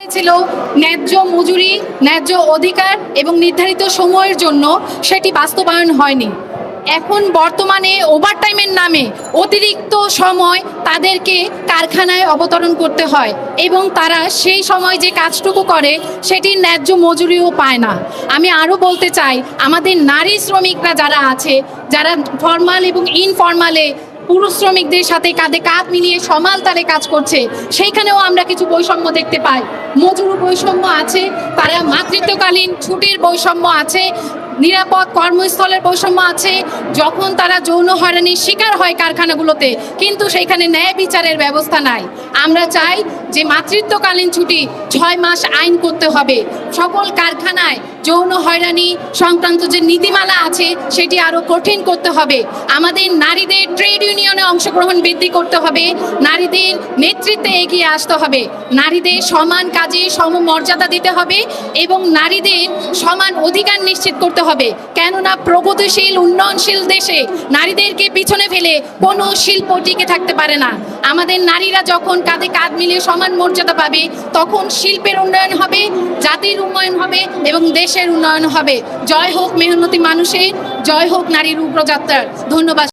ছিল ন্যায্য মজুরি, ন্যায্য অধিকার এবং নির্ধারিত সময়ের জন্য সেটি বাস্তবায়ন হয়নি। এখন বর্তমানে ওভারটাইমের নামে অতিরিক্ত সময় তাদেরকে কারখানায় অবতরণ করতে হয় এবং তারা সেই সময় যে কাজটুকু করে সেটির ন্যায্য মজুরিও পায় না। আমি আরও বলতে চাই, আমাদের নারী শ্রমিকরা যারা আছে, যারা ফর্মাল এবং ইনফর্মালে পুরুষ শ্রমিকদের সাথে কাঁধে কাঁধ মিলিয়ে সমাল তালে কাজ করছে। সেইখানেও আমরা কিছু বৈষম্য দেখতে পাই। মজুর বৈষম্য আছে, তারা মাতৃত্বকালীন ছুটির বৈষম্য আছে, নিরাপদ কর্মস্থলের বৈষম্য আছে, যখন তারা যৌন হয়রানির শিকার হয় কারখানাগুলোতে, কিন্তু সেইখানে ন্যায় বিচারের ব্যবস্থা নাই। আমরা চাই যে মাতৃত্বকালীন ছুটি ছয় মাস আইন করতে হবে। সকল কারখানায় যৌন হয়রানি সংক্রান্ত যে নীতিমালা আছে, সেটি আরও কঠিন করতে হবে। আমাদের নারীদের ট্রেড ইউনিয়নে অংশগ্রহণ বৃদ্ধি করতে হবে। নারীদের নেতৃত্বে এগিয়ে আসতে হবে। নারীদের সমান কাজে সমমর্যাদা দিতে হবে এবং নারীদের সমান অধিকার নিশ্চিত করতে হবে। কেননা প্রগতিশীল, উন্নয়নশীল দেশে নারীদেরকে পিছনে ফেলে কোনো শিল্প টিকে থাকতে পারে না। আমাদের নারীরা যখন কাঁধে কাঁধ মিলিয়ে সমান মর্যাদা পাবে, তখন শিল্পের উন্নয়ন হবে, জাতির উন্নয়ন হবে এবং দেশের উন্নয়ন হবে। জয় হোক মেহনতি মানুষের, জয় হোক নারীর উগ্রযাত্রার ধন্যবাদ।